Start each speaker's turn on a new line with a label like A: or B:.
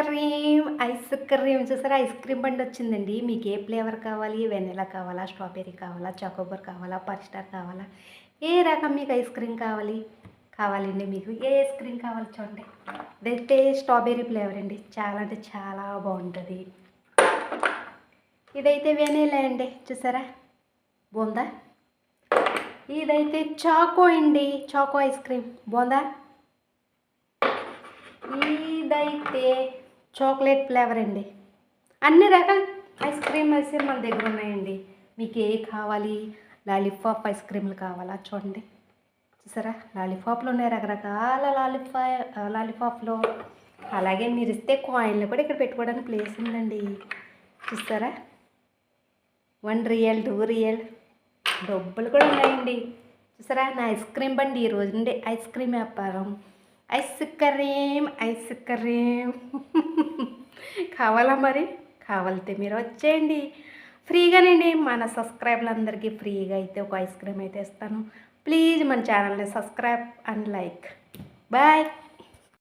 A: Cream ice cream చూసారా? Ice cream బండి వచ్చిందండి. మీకు ఏ ఫ్లేవర్ కావాలి? వెనిలా కావాలా? స్ట్రాబెర్రీ కావాలా? చాకోబార్ కావాలా? పర్స్టార్ కావాలా? ఏ రకం మీకు ఐస్ క్రీమ్ కావాలి? కావాలండి మీకు. ఏ ఐస్ క్రీమ్ కావాలి చూడండి. ఇదైతే స్ట్రాబెర్రీ ఫ్లేవర్ అండి. చాలా అంటే చాలా బాగుంటుంది. ఇదైతే వెనీలా అండి. చూసారా? బాగుందా? ఇదైతే చాకో అండి. Choco ice cream. బాగుందా? ఇదైతే చాక్లెట్ ఫ్లేవర్ అండి. అన్ని రకాల ఐస్ క్రీమ్ అయితే మన దగ్గర ఉన్నాయండి. మీకు ఏ కావాలి? లాలీపాప్ ఐస్ క్రీమ్లు కావాలా? చూడండి. చూసారా? లాలీపాప్లు ఉన్నాయి రకరకాల లాలీపా లాలీపాప్లు. అలాగే మీరు ఇస్తే కాయిన్లు కూడా ఇక్కడ పెట్టుకోవడానికి ప్లేస్ ఉందండి. చూస్తారా వన్ రియల్ టూ రియల్ డబ్బులు కూడా ఉన్నాయండి. చూసారా? నా ఐస్ క్రీమ్ బండి ఈ రోజు నుండి ఐస్ క్రీమ్ వ్యాపారం. Ice cream ice cream. కావాలా మరి? కావాలితే మీరు వచ్చేయండి. ఫ్రీగానండి మన సబ్స్క్రైబర్లందరికీ ఫ్రీగా అయితే ఒక ఐస్ క్రీమ్ అయితే ఇస్తాను. ప్లీజ్ మన ఛానల్ని సబ్స్క్రైబ్ అండ్ లైక్. బాయ్.